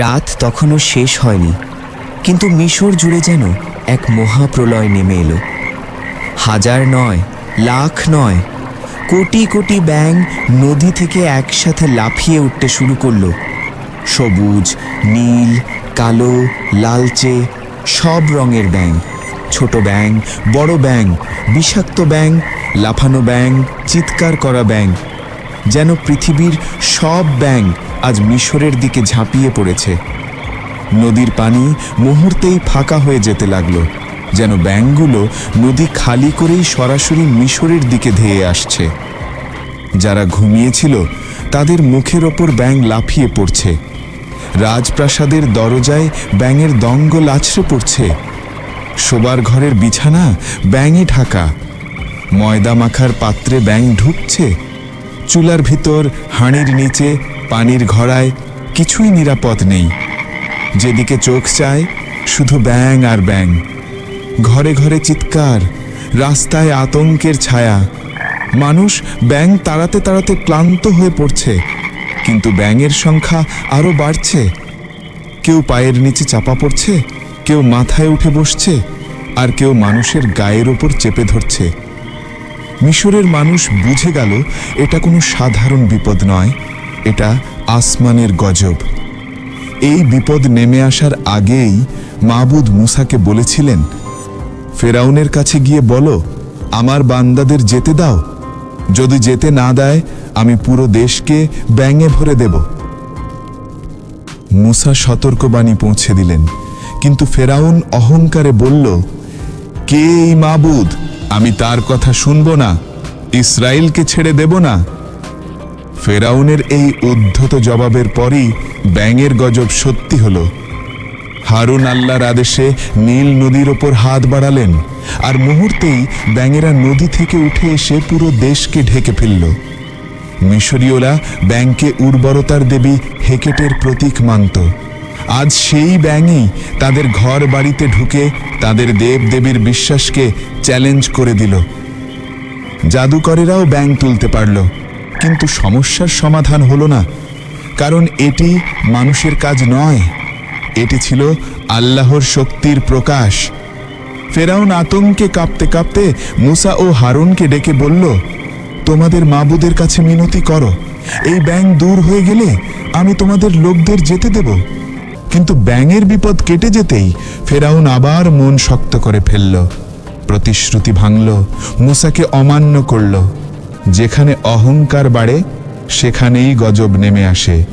রাত তখনও শেষ হয়নি, কিন্তু মিশর জুড়ে যেন এক মহাপ্রলয় নেমে এলো। হাজার নয়, লাখ নয়, কোটি কোটি ব্যাং নদী থেকে একসাথে লাফিয়ে উঠতে শুরু করল। সবুজ, নীল, কালো, লালচে, সব রঙের ব্যাং ছোট ব্যাং বড় ব্যাং বিষাক্ত ব্যাং লাফানো ব্যাং চিৎকার করা ব্যাং যেন পৃথিবীর সব ব্যাং আজ মিশরের দিকে ঝাঁপিয়ে পড়েছে। নদীর পানি মুহূর্তেই ফাঁকা হয়ে যেতে লাগল, যেন ব্যাঙগুলো নদী খালি করেই সরাসরি মিশরের দিকে ধেয়ে আসছে। যারা ঘুমিয়েছিল, তাদের মুখের ওপর ব্যাঙ লাফিয়ে পড়ছে। রাজপ্রাসাদের দরজায় ব্যাঙের দঙ্গ আছড়ে পড়ছে। শোবার ঘরের বিছানা ব্যাঙে ঢাকা। ময়দা মাখার পাত্রে ব্যাঙ ঢুকছে। চুলার ভিতর, হাঁড়ির নিচে, পানির ঘড়ায় কিছুই নিরাপদ নেই। যেদিকে চোখ চায়, শুধু ব্যাং আর ব্যাং ঘরে ঘরে চিৎকার, রাস্তায় আতঙ্কের ছায়া। মানুষ ব্যাং তাড়াতে তাড়াতে ক্লান্ত হয়ে পড়ছে, কিন্তু ব্যাঙের সংখ্যা আরও বাড়ছে। কেউ পায়ের নিচে চাপা পড়ছে, কেউ মাথায় উঠে বসছে, আর কেউ মানুষের গায়ের ওপর চেপে ধরছে। মিশরের মানুষ বুঝে গেল, এটা কোনো সাধারণ বিপদ নয়, এটা আসমানের গজব। এই বিপদ নেমে আসার আগেই মাবুদ মুসাকে বলেছিলেন, ফেরাউনের কাছে গিয়ে বলো, আমার বান্দাদের যেতে দাও। যদি যেতে না দেয়, আমি পুরো দেশকে ব্যাঙে ভরে দেব। মুসা সতর্কবাণী পৌঁছে দিলেন, কিন্তু ফেরাউন অহংকারে বলল, কে এই মাবুদ? আমি তার কথা শুনব না, ইসরায়েলকে ছেড়ে দেব না। ফেরাউনের এই উদ্ধত জবাবের পরই ব্যাঙের গজব সত্যি হল। হারুন আল্লাহর আদেশে নীল নদীর ওপর হাত বাড়ালেন, আর মুহূর্তেই ব্যাঙেরা নদী থেকে উঠে এসে পুরো দেশকে ঢেকে ফেলল। মিশরীয়রা ব্যাংকে উর্বরতার দেবী হেকেটের প্রতীক মানত। আজ সেই ব্যাঙই তাদের ঘর বাড়িতে ঢুকে তাদের দেব দেবীর বিশ্বাসকে চ্যালেঞ্জ করে দিল। জাদুকরেরাও ব্যাং তুলতে পারল, কিন্তু সমস্যার সমাধান হলো না, কারণ এটি মানুষের কাজ নয়। এটি ছিল আল্লাহর শক্তির প্রকাশ। ফেরাউন আতঙ্কে কাঁপতে কাঁপতে মুসা ও হারুনকে ডেকে বলল, তোমাদের মাবুদের কাছে মিনতি করো। এই ব্যাং দূর হয়ে গেলে আমি তোমাদের লোকদের যেতে দেব। কিন্তু ব্যাঙের বিপদ কেটে যেতেই ফেরাউন আবার মন শক্ত করে ফেলল, প্রতিশ্রুতি ভাঙল, মুসাকে অমান্য করল। যেখানে অহংকার বাড়ে, সেখানেই গজব নেমে আসে।